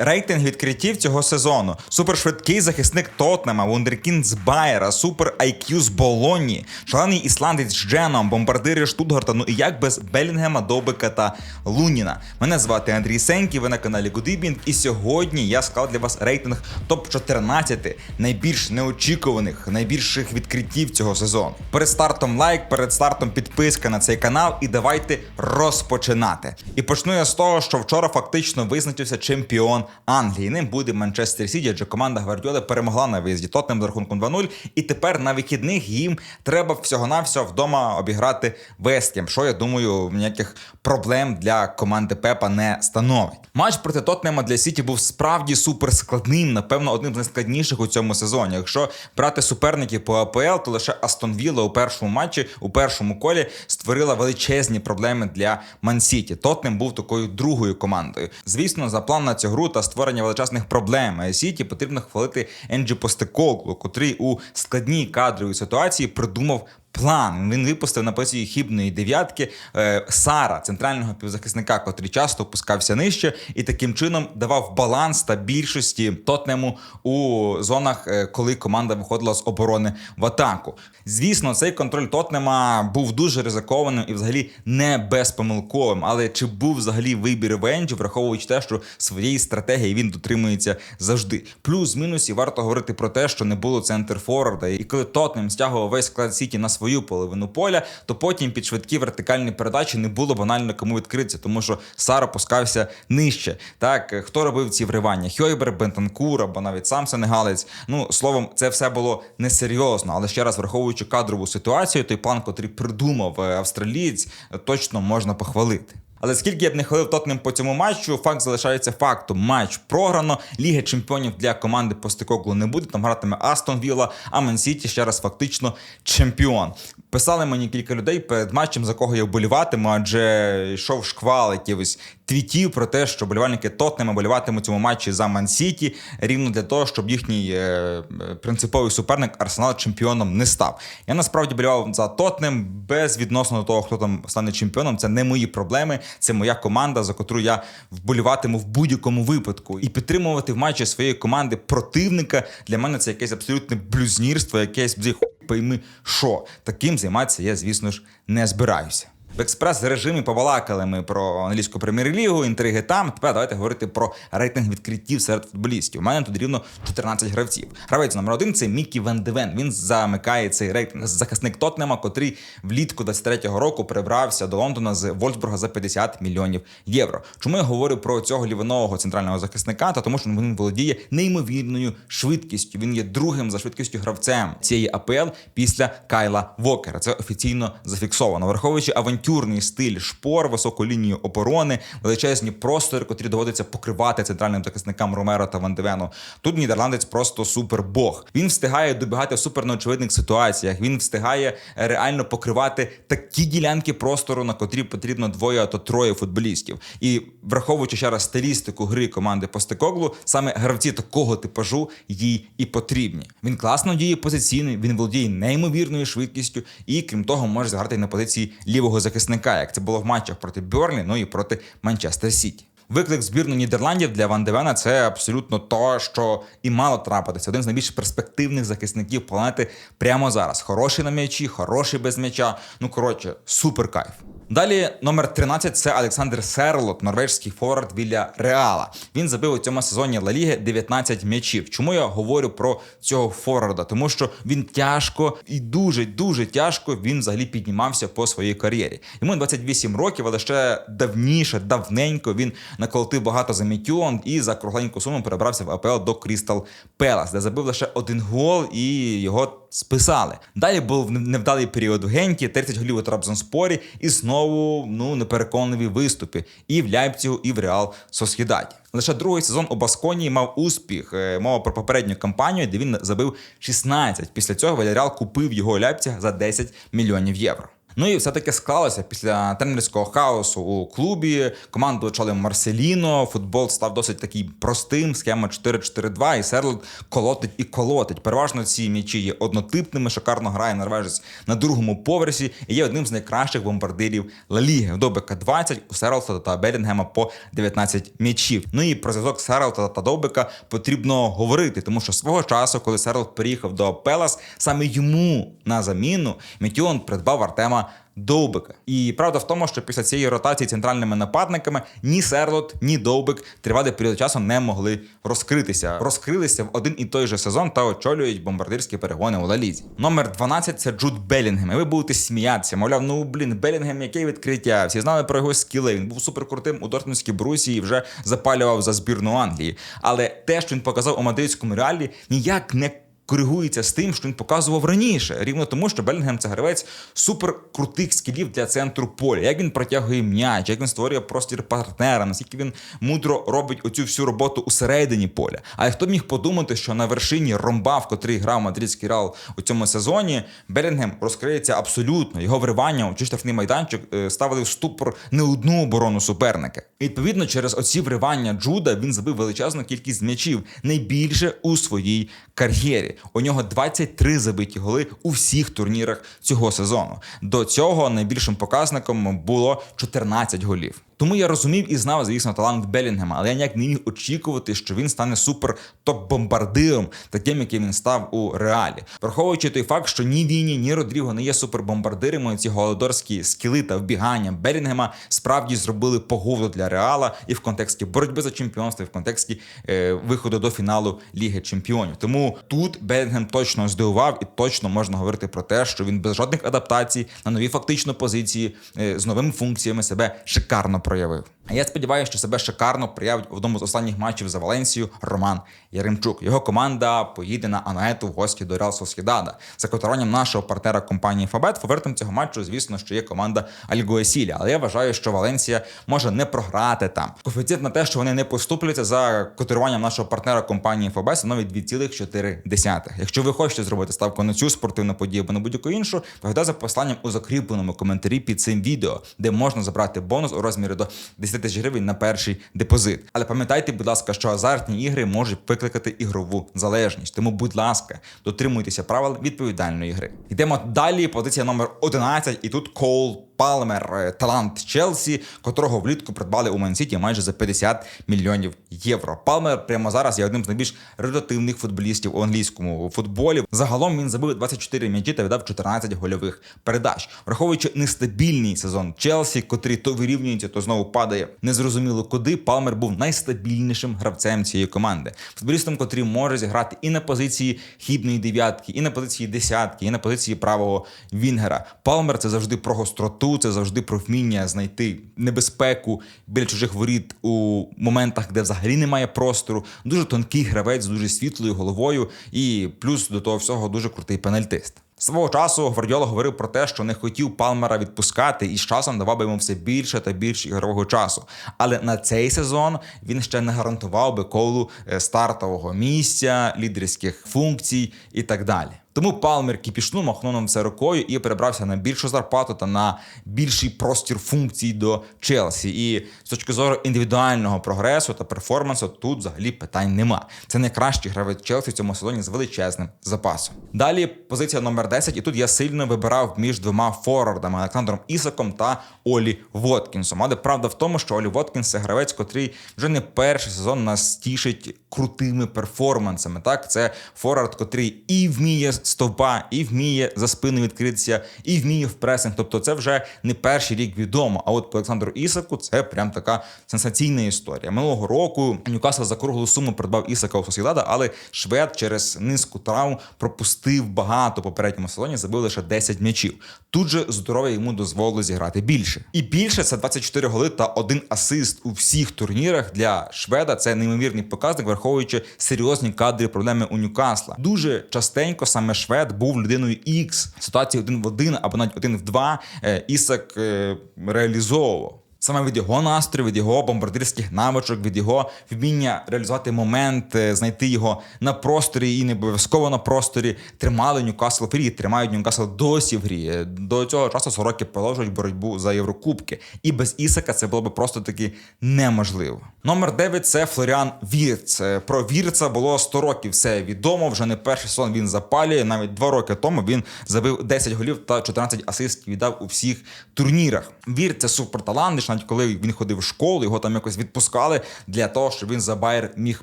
Рейтинг відкриттів цього сезону. Супершвидкий захисник Тотнема, Вундеркін з Байера, Супер IQ з Болоні, шалений ісландець з Дженом, бомбардири Штутгарта, ну і як без Белінгема, Добика та Луніна. Мене звати Андрій Сенький, ви на каналі Goodibing, і сьогодні я склав для вас рейтинг топ-14 найбільш неочікуваних, найбільших відкриттів цього сезону. Перед стартом лайк, перед стартом підписка на цей канал, і давайте розпочинати. І почну я з того, що вчора фактично визначився чемпіон Англії. Ним буде Манчестер Сіті, адже команда Гвардіоли перемогла на виїзді Тотнем з рахунком 2-0. І тепер на вихідних їм треба всього-навсього вдома обіграти Вестєм, що я думаю, ніяких проблем для команди Пепа не становить. Матч проти Тотнема для Сіті був справді суперскладним, напевно, одним з найскладніших у цьому сезоні. Якщо брати суперників по АПЛ, то лише Астон Вілла у першому матчі, у першому колі створила величезні проблеми для Ман-Сіті. Тотнем був такою другою командою. Звісно, за план на цю гру та створення величезних проблем Сіті потрібно хвалити Енджі Постекоглу, котрий у складній кадровій ситуації придумав. План він випустив на позиції хібної дев'ятки е, Сара, центрального півзахисника, котрий часто опускався нижче, і таким чином давав баланс та більшості Тотнему у зонах, е, коли команда виходила з оборони в атаку. Звісно, цей контроль Тотнема був дуже ризикованим і взагалі не безпомилковим. Але чи був взагалі вибір Венджі, враховуючи те, що своєї стратегії він дотримується завжди. Плюс мінус варто говорити про те, що не було центр форварда. І коли Тотнем стягував весь склад Сіті на свою половину поля, то потім під швидкі вертикальні передачі не було банально кому відкритися, тому що Сар опускався нижче. Так, хто робив ці вривання? Хьойбер, Бентанкур або навіть сам Сенегалець. Ну словом, це все було несерйозно. Але ще раз, враховуючи кадрову ситуацію, той план, котрий придумав е, австралієць, точно можна похвалити. Але скільки б не хвалив Тотнем по цьому матчу, факт залишається фактом. Матч програно. Ліги чемпіонів для команди Постекоглу не буде. Там гратиме Астон Вілла, а Мен Сіті ще раз фактично чемпіон. Писали мені кілька людей перед матчем, за кого я вболіватиму, адже йшов шквал якихось твітів про те, що болівальники Тотнема боліватимуть у цьому матчі за Ман Сіті, рівно для того, щоб їхній е, принциповий суперник Арсенал чемпіоном не став. Я насправді болівав за Тотнем без відносно до того, хто там стане чемпіоном. Це не мої проблеми, це моя команда, за котру я вболіватиму в будь-якому випадку. І підтримувати в матчі своєї команди противника для мене це якесь абсолютне блюзнірство, якесь бзі, пойми що. Таким займатися я, звісно ж, не збираюся. В експрес-режимі побалакали ми про англійську прем'єр-лігу, інтриги там. Тепер давайте говорити про рейтинг відкриттів серед футболістів. У мене тут рівно 14 гравців. Гравець номер один це Мікі Ван Девен. Він замикає цей рейтинг. Захисник Тотнема, котрий влітку 23-го року перебрався до Лондона з Вольсбурга за 50 мільйонів євро. Чому я говорю про цього лівонового центрального захисника? Та тому, що він володіє неймовірною швидкістю. Він є другим за швидкістю гравцем цієї АПЛ після Кайла Вокера. Це офіційно зафіксовано, враховуючи авантюру авантюрний стиль шпор, високу лінію оборони, величезні простори, котрі доводиться покривати центральним захисникам Ромеро та Вандевену. Тут нідерландець просто супербог. Він встигає добігати в супер неочевидних ситуаціях. Він встигає реально покривати такі ділянки простору, на котрі потрібно двоє, а то троє футболістів. І враховуючи ще раз стилістику гри команди Постекоглу, саме гравці такого типажу їй і потрібні. Він класно діє позиційно, він володіє неймовірною швидкістю і крім того може зграти на позиції лівого захисника як це було в матчах проти Бьорлі, ну і проти Манчестер Сіті. Виклик збірну Нідерландів для Ван Девена це абсолютно то, що і мало трапитися. Один з найбільш перспективних захисників планети прямо зараз. Хороший на м'ячі, хороший без м'яча. Ну коротше, супер кайф. Далі номер 13 це Олександр Серлот, норвежський форвард біля Реала. Він забив у цьому сезоні Ла Ліги 19 м'ячів. Чому я говорю про цього форварда? Тому що він тяжко і дуже дуже тяжко він взагалі піднімався по своїй кар'єрі. Йому 28 років, але ще давніше, давненько він наколотив багато за м'ятюн і за кругленьку суму перебрався в АПЛ до Крістал Пелас, де забив лише один гол і його списали. Далі був невдалий період в Генті, 30 голів у Трабзонспорі і знову ну непереконливі виступи і в Ляйпцігу, і в Реал Сосхідаті. Лише другий сезон у Басконії мав успіх. Е, мова про попередню кампанію, де він забив 16. Після цього Валеріал купив його Ляйпціг за 10 мільйонів євро. Ну і все-таки склалося після тренерського хаосу у клубі. Команду очолив Марселіно. Футбол став досить такий простим, схема 4-4-2, і Серлот колотить і колотить. Переважно ці м'ячі є однотипними, шикарно грає норвежець на другому поверсі і є одним з найкращих бомбардирів Ла Ліги. В Добика 20, у Серлота та Белінгема по 19 м'ячів. Ну і про зв'язок Серлота та Добика потрібно говорити, тому що свого часу, коли Серлот переїхав до Пелас, саме йому на заміну Мітіон придбав Артема. Довбика. І правда в тому, що після цієї ротації центральними нападниками ні Серлот, ні Довбик тривалий період часу не могли розкритися. Розкрилися в один і той же сезон та очолюють бомбардирські перегони у Лалізі. Номер 12 – це Джуд Белінгем. І ви будете сміятися. Мовляв, ну блін, Белінгем, яке відкриття. Всі знали про його скіли. Він був суперкрутим у Дортмундській брусі і вже запалював за збірну Англії. Але те, що він показав у мадридському реалі, ніяк не коригується з тим, що він показував раніше, рівно тому, що Белінгем це гравець супер крутих скілів для центру поля. Як він протягує м'яч, як він створює простір партнера, наскільки він мудро робить оцю всю роботу усередині поля. А хто міг подумати, що на вершині ромба, в котрий грав мадридський реал у цьому сезоні, Белінгем розкриється абсолютно. Його вривання у штрафний майданчик е, ставили в ступор не одну оборону суперника. І, відповідно, через оці вривання Джуда він забив величезну кількість м'ячів, найбільше у своїй кар'єрі. У нього 23 забиті голи у всіх турнірах цього сезону. До цього найбільшим показником було 14 голів. Тому я розумів і знав, звісно, талант Белінгема, але я ніяк не міг очікувати, що він стане супер топ-бомбардиром, таким, яким він став у реалі. Враховуючи той факт, що ні Віні, ні Родріго не є супербомбардирами, ці голодорські скіли та вбігання Белінгема справді зробили погоду для реала і в контексті боротьби за чемпіонство, і в контексті е, виходу до фіналу Ліги Чемпіонів. Тому тут Белінгем точно здивував і точно можна говорити про те, що він без жодних адаптацій на нові фактично позиції е, з новими функціями себе шикарно проявив. Я сподіваюся, що себе шикарно проявить в одному з останніх матчів за Валенсію Роман Яремчук. Його команда поїде на Анаету в гості до Реал Сосєдада. За котуванням нашого партнера компанії Фабет фаворитом цього матчу, звісно, що є команда Альгуесілі. Але я вважаю, що Валенсія може не програти там. Коефіцієнт на те, що вони не поступляться за котируванням нашого партнера компанії Фабет, становить 2,4. Якщо ви хочете зробити ставку на цю спортивну подію або на будь-яку іншу, то за посланням у закріпленому коментарі під цим відео, де можна забрати бонус у розмірі до 10 тисяч гривень на перший депозит. Але пам'ятайте, будь ласка, що азартні ігри можуть викликати ігрову залежність. Тому, будь ласка, дотримуйтеся правил відповідальної гри. Йдемо далі. Позиція номер 11, і тут Кол. Палмер, е, талант Челсі, котрого влітку придбали у Мансіті майже за 50 мільйонів євро. Палмер прямо зараз є одним з найбільш результативних футболістів у англійському футболі. Загалом він забив 24 м'ячі та віддав 14 гольових передач, враховуючи нестабільний сезон Челсі, котрий то вирівнюється, то знову падає. Незрозуміло куди. Палмер був найстабільнішим гравцем цієї команди. Футболістом, котрий може зіграти і на позиції хібної дев'ятки, і на позиції десятки, і на позиції правого Вінгера. Палмер це завжди про гостроту це завжди про вміння знайти небезпеку біля чужих воріт у моментах, де взагалі немає простору. Дуже тонкий гравець, з дуже світлою головою, і плюс до того всього дуже крутий пенальтист. Свого часу Гвардіола говорив про те, що не хотів Палмера відпускати і з часом давав би йому все більше та більше ігрового часу. Але на цей сезон він ще не гарантував би колу е, стартового місця, лідерських функцій і так далі. Тому Палмер кіпішну махнув нам все рукою і перебрався на більшу зарплату та на більший простір функцій до Челсі. І з точки зору індивідуального прогресу та перформансу тут взагалі питань нема. Це найкращий гравець Челсі в цьому сезоні з величезним запасом. Далі позиція номер 10, і тут я сильно вибирав між двома форвардами Олександром Ісаком та Олі Воткінсом. Але правда в тому, що Олі Воткінс це гравець, котрий вже не перший сезон нас тішить крутими перформансами. Так, це форвард, котрий і вміє стовпа, і вміє за спину відкритися, і вміє в пресинг. Тобто, це вже не перший рік відомо. А от по Олександру Ісаку це прям така сенсаційна історія. Минулого року Ньюкасл за круглу суму придбав Ісака у Сосідада, але швед через низку травм пропустив багато попередньому сезоні, забив лише 10 м'ячів. Тут же здоров'я йому дозволило зіграти більше. І більше це 24 голи та один асист у всіх турнірах для шведа. Це неймовірний показник, враховуючи серйозні кадри проблеми у Ньюкасла. Дуже частенько саме швед був людиною X, ситуації один в один або навіть один в два. е, Ісак е, реалізовував. Саме від його настрою, від його бомбардирських навичок, від його вміння реалізувати момент, е, знайти його на просторі і не обов'язково на просторі. Тримали Ньюкасл в грі, тримають Ньюкасл досі в грі. Е, До цього часу сороки продовжують боротьбу за Єврокубки. І без Ісака це було б просто таки неможливо. Номер 9 це Флоріан Вірц. Е, Про Вірца було 100 років. Все відомо. Вже не перший сезон він запалює. Навіть два роки тому він забив 10 голів та 14 асистів віддав у всіх турнірах. Вір це суперталант, навіть коли він ходив в школу, його там якось відпускали для того, щоб він за Байер міг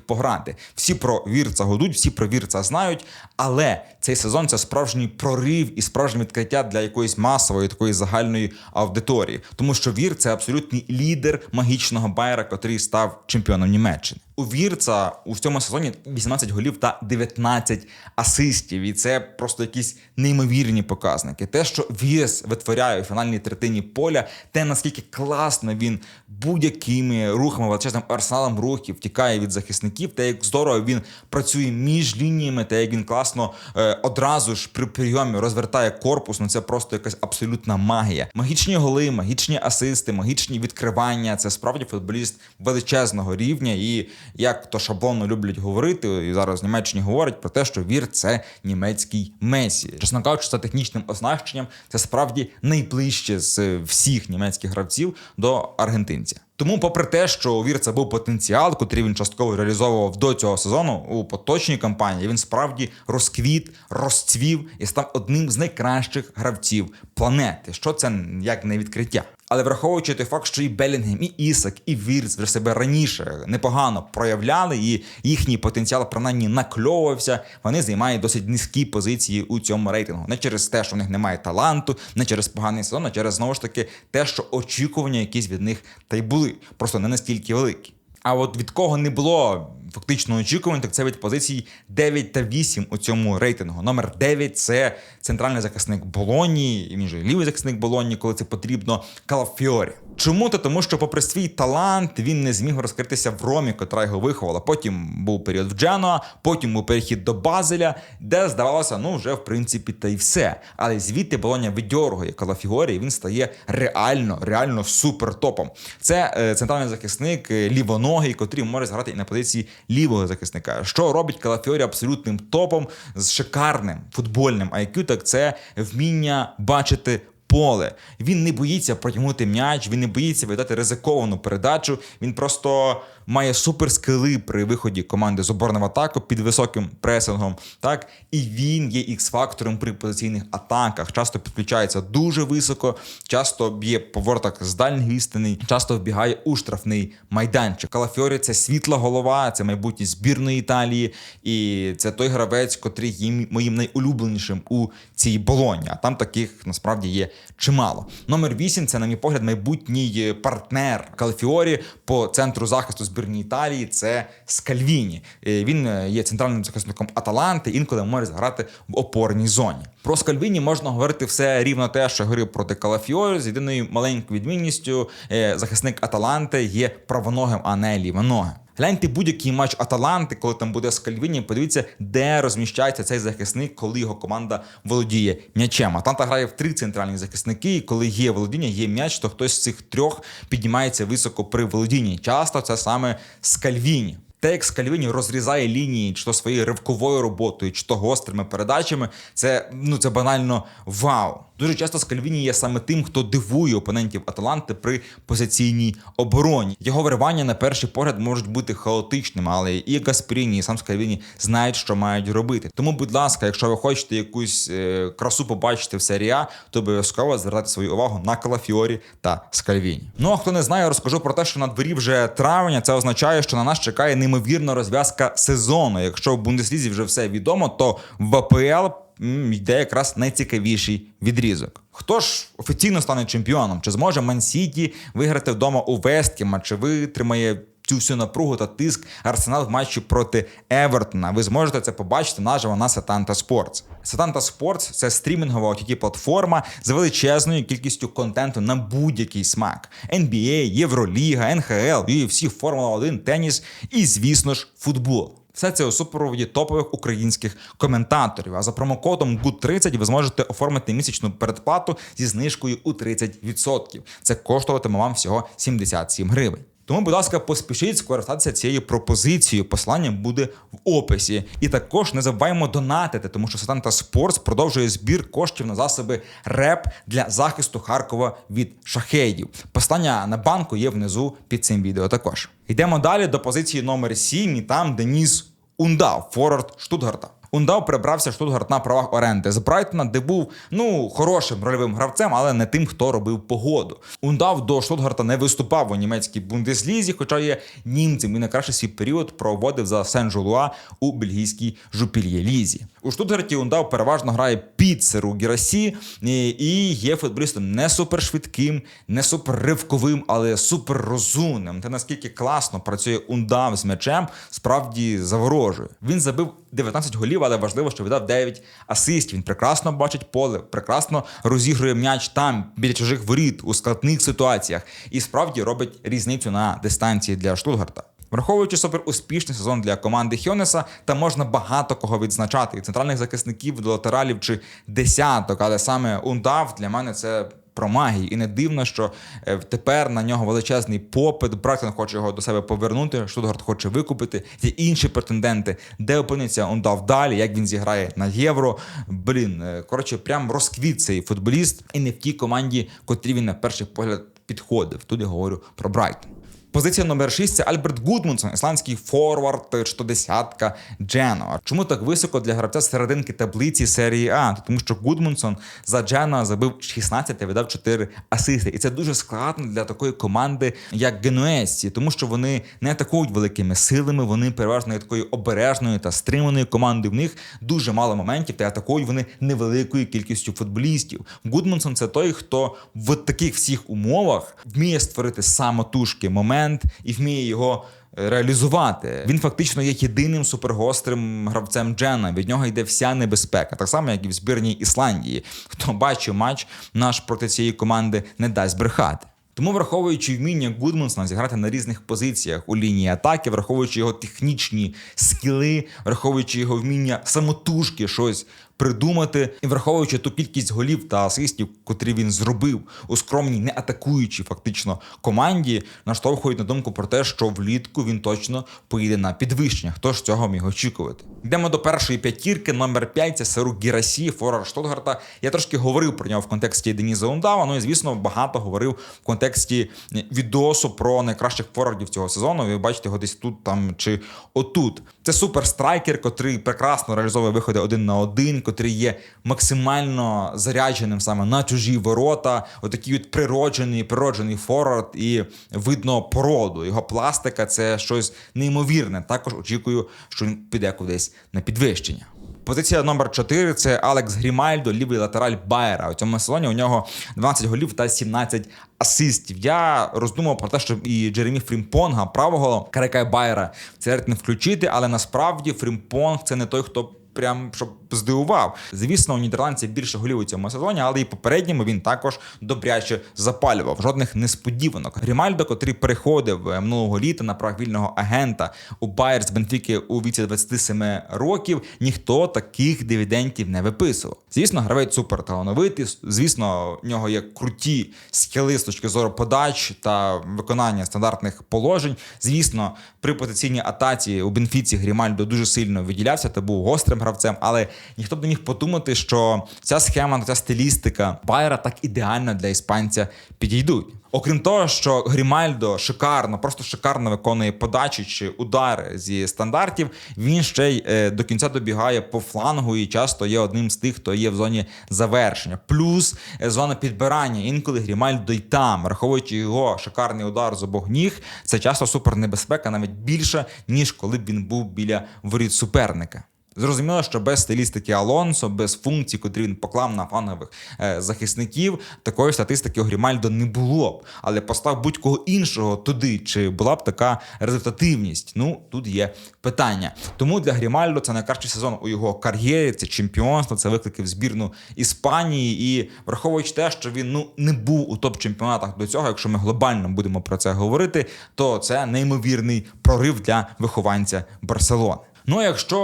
пограти. Всі про Вірца годуть, всі про Вірца знають. Але цей сезон це справжній прорив і справжнє відкриття для якоїсь масової такої загальної аудиторії, тому що Вір це абсолютний лідер магічного Байера, котрий став чемпіоном Німеччини. У Вірца у цьому сезоні 18 голів та 19 асистів. І це просто якісь неймовірні показники. Те, що Вірс витворяє у фінальній третині поля, те наскільки класно він будь-якими рухами, величезним арсеналом рухів втікає від захисників, те, як здорово він працює між лініями, те, як він класно е, одразу ж при прийомі розвертає корпус. Ну це просто якась абсолютна магія. Магічні голи, магічні асисти, магічні відкривання. Це справді футболіст величезного рівня. І як то шаблонно люблять говорити, і зараз в Німеччині говорять про те, що вір це німецький Месі. Чесно кажучи, за технічним оснащенням це справді найближче з всіх німецьких гравців до аргентинця. Тому, попри те, що у Вірца був потенціал, котрий він частково реалізовував до цього сезону у поточній кампанії, він справді розквіт, розцвів і став одним з найкращих гравців планети. Що це як не відкриття? Але враховуючи той факт, що і Белінгем, і Ісак, і Вірц вже себе раніше непогано проявляли, і їхній потенціал принаймні накльовувався, вони займають досить низькі позиції у цьому рейтингу. Не через те, що в них немає таланту, не через поганий сезон, а через знову ж таки те, що очікування якісь від них та й були, просто не настільки великі. А от від кого не було фактично очікувань, так це від позицій 9 та 8 у цьому рейтингу. Номер 9 це центральний захисник Болоні, він же лівий захисник Болоні, коли це потрібно, Калафіорі. Чому то? Тому що, попри свій талант, він не зміг розкритися в Ромі, котра його виховала. Потім був період в Дженуа, потім був перехід до Базеля, де здавалося, ну вже в принципі та й все. Але звідти Болоня видьоргує Калафіорі, і він стає реально, реально супертопом. Це е, центральний захисник е, лівоногий, котрий може зграти і на позиції лівого захисника. Що робить Калафіорі абсолютним топом з шикарним футбольним IQ, так це вміння бачити. Поле він не боїться протягнути м'яч, він не боїться видати ризиковану передачу. Він просто має суперскили при виході команди з оборони в атаку під високим пресингом. Так і він є ікс-фактором при позиційних атаках. Часто підключається дуже високо, часто б'є по воротах з дальніх відстаней, часто вбігає у штрафний майданчик. Калафіорі це світла голова, це майбутнє збірної Італії, і це той гравець, котрий є моїм найулюбленішим у цій болоні. А там таких насправді є чимало. Номер 8 це, на мій погляд, майбутній партнер Калафіорі по центру захисту збірної Італії. Це Скальвіні. Е, Він є центральним захисником Аталанти, інколи може зграти в опорній зоні. Про Скальвіні можна говорити все рівно те, що говорив проти Калафіорі, з єдиною маленькою відмінністю. е, Захисник Аталанти є правоногим, а не лівоногим. Гляньте будь-який матч Аталанти, коли там буде Скальвіні, подивіться, де розміщається цей захисник, коли його команда володіє м'ячем. Аталанта грає в три центральні захисники, і коли є володіння, є м'яч, то хтось з цих трьох піднімається високо при володінні. Часто це саме Скальвіні. Те, як Скальвіні розрізає лінії, чи то своєю ривковою роботою, чи то гострими передачами, це ну це банально вау. Дуже часто Скальвіні є саме тим, хто дивує опонентів Аталанти при позиційній обороні. Його виривання на перший погляд можуть бути хаотичними, але і Гаспріні, і сам Скальвіні знають, що мають робити. Тому, будь ласка, якщо ви хочете якусь е, красу побачити в серії А, то обов'язково звертайте свою увагу на Калафіорі та Скальвіні. Ну а хто не знає, розкажу про те, що на дворі вже травня. Це означає, що на нас чекає неймовірна розв'язка сезону. Якщо в Бундеслізі вже все відомо, то в АПЛ йде якраз найцікавіший відрізок. Хто ж офіційно стане чемпіоном? Чи зможе Ман-Сіті виграти вдома у Весткіма? Чи витримає цю всю напругу та тиск Арсенал в матчі проти Евертона? Ви зможете це побачити наживо на Сатанта Спортс. Сатанта Спортс це стрімінгова ott платформа з величезною кількістю контенту на будь-який смак: NBA, Євроліга, НХЛ, UFC, Формула 1, теніс і, звісно ж, футбол. Все це у супроводі топових українських коментаторів. А за промокодом GOOD30 ви зможете оформити місячну передплату зі знижкою у 30%. Це коштуватиме вам всього 77 гривень. Тому, будь ласка, поспішіть скористатися цією пропозицією. Посилання буде в описі. І також не забуваємо донатити, тому що Сатанта Спортс продовжує збір коштів на засоби РЕП для захисту Харкова від шахедів. Посилання на банку є внизу під цим відео. Також йдемо далі до позиції номер 7, і там Деніс Ундав, форвард Штутгарта. Ундав прибрався Штутгарт на правах оренди з Брайтона, де був ну хорошим рольовим гравцем, але не тим, хто робив погоду. Ундав до Штутгарта не виступав у німецькій бундеслізі, хоча є німцем і найкращий свій період проводив за Сен-Жулуа у бельгійській жупільє лізі. У Штутгарті Ундав переважно грає під Серу Гірасі і є футболістом не супершвидким, не суперривковим, але суперрозумним. Та наскільки класно працює Ундав з м'ячем, справді заворожує. Він забив 19 голів, але важливо, що віддав 9 асистів. Він прекрасно бачить поле, прекрасно розігрує м'яч там, біля чужих воріт, у складних ситуаціях, і справді робить різницю на дистанції для Штутгарта. Враховуючи супер успішний сезон для команди Хьонеса, там можна багато кого відзначати: від центральних захисників до латералів чи десяток, але саме Ундав для мене це. Про магію, і не дивно, що е, тепер на нього величезний попит. Брайтон хоче його до себе повернути. Штутгарт хоче викупити. Є інші претенденти, де опиниться Ундав далі, як він зіграє на євро. Блін, е, коротше, прям розквіт цей футболіст, і не в тій команді, котрі він на перший погляд підходив. Тут я говорю про Брайтон. Позиція номер 6 це Альберт Гудмунсон, ісландський форвард, що десятка Дженуа. Чому так високо для гравця серединки таблиці серії А? Тому що Гудмунсон за Дженуа забив 16 та видав 4 асисти. І це дуже складно для такої команди, як Генуезці, тому що вони не атакують великими силами, вони переважно є такою обережною та стриманою командою. В них дуже мало моментів, та атакують вони невеликою кількістю футболістів. Гудмунсон це той, хто в таких всіх умовах вміє створити самотужки момент і вміє його е, реалізувати. Він фактично є єдиним супергострим гравцем Джена. Від нього йде вся небезпека, так само як і в збірній Ісландії. Хто бачив матч, наш проти цієї команди не дасть брехати. Тому, враховуючи вміння Гудмунсона зіграти на різних позиціях у лінії атаки, враховуючи його технічні скіли, враховуючи його вміння самотужки щось придумати, і враховуючи ту кількість голів та асистів, котрі він зробив у скромній, не атакуючій фактично команді, наштовхують на думку про те, що влітку він точно поїде на підвищення. Хто ж цього міг очікувати? Йдемо до першої п'ятірки. Номер 5 це Серу Гірасі, форвард Штутгарта. Я трошки говорив про нього в контексті Деніза Ундава. Ну і звісно, багато говорив в контексті відосу про найкращих форвардів цього сезону. Ви бачите його десь тут там чи отут. Це суперстрайкер, котрий прекрасно реалізовує виходи один на один котрий є максимально зарядженим саме на чужі ворота, отакий от природжений, природжений форвард, і видно породу. Його пластика це щось неймовірне. Також очікую, що він піде кудись на підвищення. Позиція номер 4 це Алекс Грімальдо, лівий латераль Байера. У цьому сезоні у нього 12 голів та 17 асистів. Я роздумав про те, щоб і Джеремі Фрімпонга, правого Карека Байера, в цей не включити, але насправді Фрімпонг це не той, хто прям щоб здивував. Звісно, у нідерландців більше голів у цьому сезоні, але і попередньому він також добряче запалював. Жодних несподіванок. Грімальдо, котрий переходив е, минулого літа на прав вільного агента у Байер з Бенфіки у віці 27 років, ніхто таких дивідентів не виписував. Звісно, гравець супер талановитий. Звісно, в нього є круті скіли з точки зору подач та виконання стандартних положень. Звісно, при потенційній атаці у Бенфіці Грімальдо дуже сильно виділявся та був гострим гравцем, але ніхто б не міг подумати, що ця схема, ця стилістика Байера так ідеально для іспанця підійдуть. Окрім того, що Грімальдо шикарно, просто шикарно виконує подачі чи удари зі стандартів. Він ще й е, до кінця добігає по флангу і часто є одним з тих, хто є в зоні завершення. Плюс е, зона підбирання. Інколи Грімальдо й там, враховуючи його шикарний удар з обох ніг, це часто супернебезпека, навіть більше ніж коли б він був біля воріт суперника. Зрозуміло, що без стилістики Алонсо, без функцій, котрі він поклав на фанових е, захисників, такої статистики у Грімальдо не було б. Але постав будь-кого іншого туди, чи була б така результативність? Ну тут є питання. Тому для Грімальдо це найкращий сезон у його кар'єрі. Це чемпіонство, це виклики в збірну Іспанії. І враховуючи те, що він ну не був у топ-чемпіонатах до цього, якщо ми глобально будемо про це говорити, то це неймовірний прорив для вихованця Барселони. Ну а якщо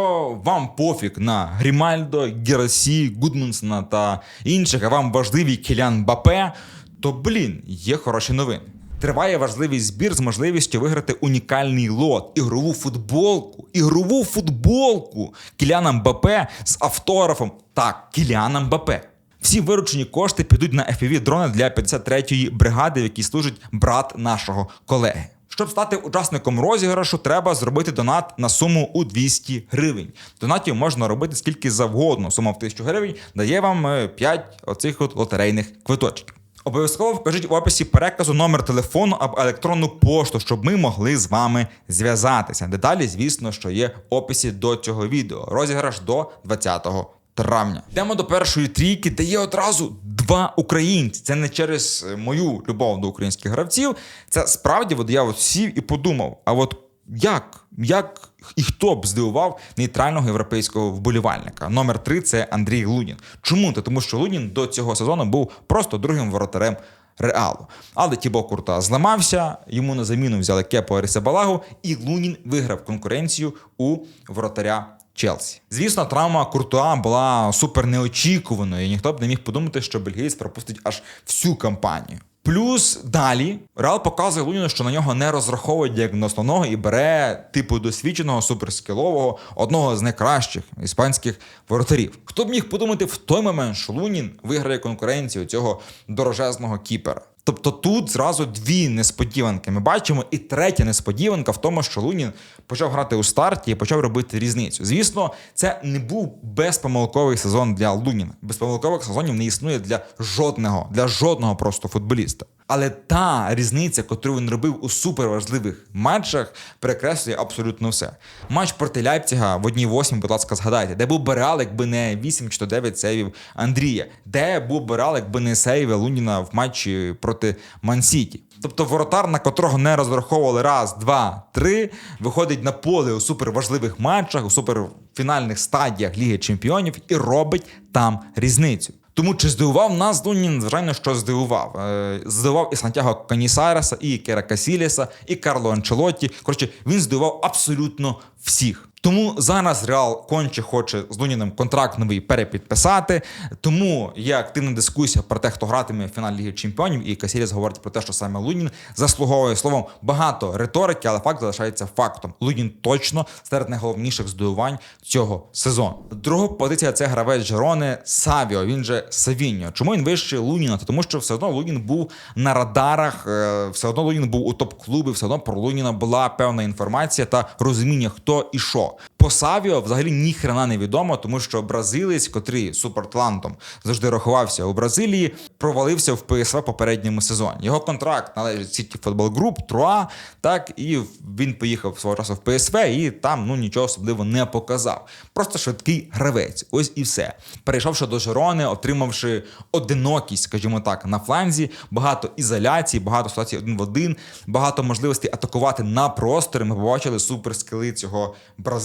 вам пофіг на Грімальдо, Герасі, Гудмунсона та інших, а вам важливий Кілян Бапе, то блін, є хороші новини. Триває важливий збір з можливістю виграти унікальний лот, ігрову футболку, ігрову футболку Кіляна Мбапе з автографом. Так, Кіляна Мбапе. Всі виручені кошти підуть на fpv дрони для 53-ї бригади, в якій служить брат нашого колеги. Щоб стати учасником розіграшу, треба зробити донат на суму у 200 гривень. Донатів можна робити скільки завгодно. Сума в 1000 гривень дає вам 5 оцих от лотерейних квиточків. Обов'язково вкажіть в описі переказу номер телефону або електронну пошту, щоб ми могли з вами зв'язатися. Деталі, звісно, що є в описі до цього відео. Розіграш до 20 травня. Йдемо до першої трійки, де є одразу два українці. Це не через е, мою любов до українських гравців. Це справді от я от сів і подумав: а от як? Як і хто б здивував нейтрального європейського вболівальника? Номер три це Андрій Лунін. Чому? Та тому що Лунін до цього сезону був просто другим воротарем. Реалу. Але Тібо Курта зламався, йому на заміну взяли Кепо Арисабалагу, і Лунін виграв конкуренцію у воротаря Челсі. Звісно, травма Куртуа була супер неочікуваною. і Ніхто б не міг подумати, що бельгієць пропустить аж всю кампанію. Плюс далі Реал показує Луніну, що на нього не розраховують як на основного і бере типу досвідченого суперскілового, одного з найкращих іспанських воротарів. Хто б міг подумати в той момент, що Лунін виграє конкуренцію цього дорожезного кіпера? Тобто тут зразу дві несподіванки ми бачимо, і третя несподіванка в тому, що Лунін почав грати у старті і почав робити різницю. Звісно, це не був безпомилковий сезон для Луніна. Безпомилкових сезонів не існує для жодного, для жодного просто футболіста. Але та різниця, яку він робив у суперважливих матчах, перекреслює абсолютно все. Матч проти Ляйпціга в одній восьмій, будь ласка, згадайте, де був би якби не 8 чи то 9 сейвів Андрія, де був би якби не сейви Луніна в матчі проти Мансіті. Тобто воротар, на котрого не розраховували раз, два, три, виходить на поле у суперважливих матчах, у суперфінальних стадіях Ліги Чемпіонів і робить там різницю. Тому чи здивував нас Лунін, звичайно, що здивував. Е, Здивував і Сантьяго Канісареса, і Кера Касіліса, і Карло Анчелотті. Коротше, він здивував абсолютно всіх. Тому зараз Реал конче хоче з Луніним контракт новий перепідписати. Тому є активна дискусія про те, хто гратиме в фінал Ліги Чемпіонів, і Касіліс говорить про те, що саме Лунін заслуговує словом багато риторики, але факт залишається фактом. Лунін точно серед найголовніших здивувань цього сезону. Друга позиція це гравець Жерони Савіо. Він же Савіньо. Чому він вище Луніна? Тому що все одно Лунін був на радарах, е, все одно Лунін був у топ-клубі, все одно про Луніна була певна інформація та розуміння, хто і що. По Савіо взагалі ніхрена не відомо, тому що бразилець, котрий суперталантом завжди рахувався у Бразилії, провалився в ПСВ попередньому сезоні. Його контракт належить City Football Group, Труа, так і він поїхав свого часу в ПСВ і там ну нічого особливо не показав. Просто швидкий гравець. Ось і все. Перейшовши до Жерони, отримавши одинокість, скажімо так, на фланзі, багато ізоляції, багато ситуацій один в один, багато можливостей атакувати на простори. Ми побачили суперскили цього бразильця.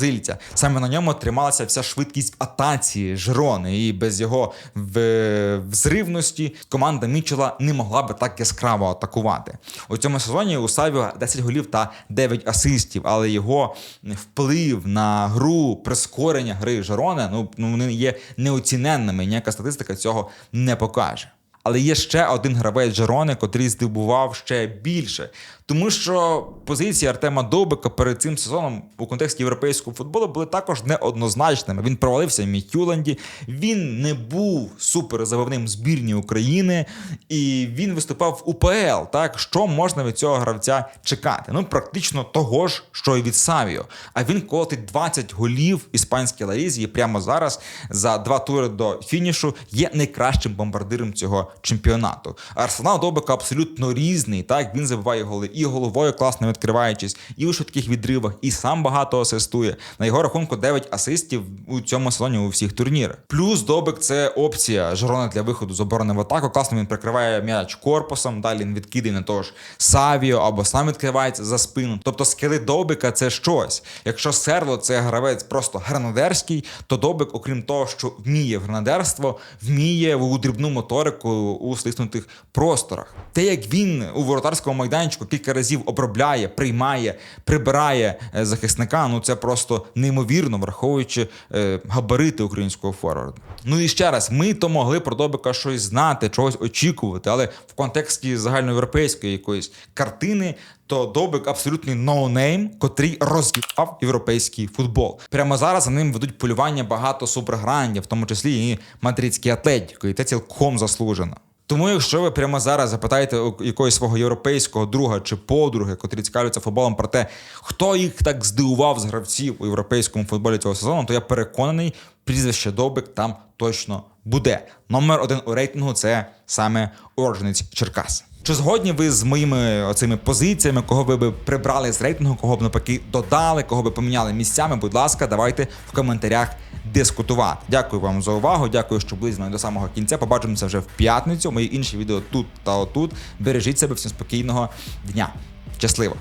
Саме на ньому трималася вся швидкість в атаці Жерони, і без його в- взривності команда Мічела не могла би так яскраво атакувати. У цьому сезоні у Савіо 10 голів та 9 асистів, але його вплив на гру, прискорення гри Жерони, ну, ну вони є неоціненними. Ніяка статистика цього не покаже. Але є ще один гравець Жерони, котрий здивував ще більше. Тому що позиції Артема Довбика перед цим сезоном у контексті європейського футболу були також неоднозначними. Він провалився в Мітюленді, він не був суперзабавним збірні України, і він виступав в УПЛ. Так що можна від цього гравця чекати? Ну практично того ж, що і від Савіо. А він колотить 20 голів іспанській ларізі прямо зараз за два тури до фінішу є найкращим бомбардиром цього чемпіонату. Арсенал Довбика абсолютно різний. Так він забиває голи і головою класно відкриваючись, і у швидких відривах, і сам багато асистує. На його рахунку 9 асистів у цьому сезоні у всіх турнірах. Плюс Добик це опція Жерона для виходу з оборони в атаку. Класно він прикриває м'яч корпусом, далі він відкидає на того ж Савіо або сам відкривається за спину. Тобто скили Добика це щось. Якщо Серло це гравець просто гранадерський, то Добик, окрім того, що вміє гранадерство, вміє у дрібну моторику у стиснутих просторах. Те, як він у воротарському майданчику кілька кілька разів обробляє, приймає, прибирає е, захисника. Ну це просто неймовірно, враховуючи е, габарити українського форварда. Ну і ще раз, ми то могли про Добика щось знати, чогось очікувати, але в контексті загальноєвропейської якоїсь картини. То Добик абсолютний ноунейм, котрий роз'їбав європейський футбол. Прямо зараз за ним ведуть полювання багато суперграндів, в тому числі і мадридський атлетіко, і це цілком заслужено. Тому, якщо ви прямо зараз запитаєте у якогось свого європейського друга чи подруги, котрі цікавляться футболом, про те, хто їх так здивував з гравців у європейському футболі цього сезону, то я переконаний, прізвище Добик там точно буде. Номер один у рейтингу це саме Орженець Черкас. Чи згодні ви з моїми оцими позиціями, кого ви би прибрали з рейтингу, кого б навпаки додали, кого би поміняли місцями? Будь ласка, давайте в коментарях дискутувати. Дякую вам за увагу. Дякую, що були з мною до самого кінця. Побачимося вже в п'ятницю. Мої інші відео тут та отут. Бережіть себе всім спокійного дня. Щасливо!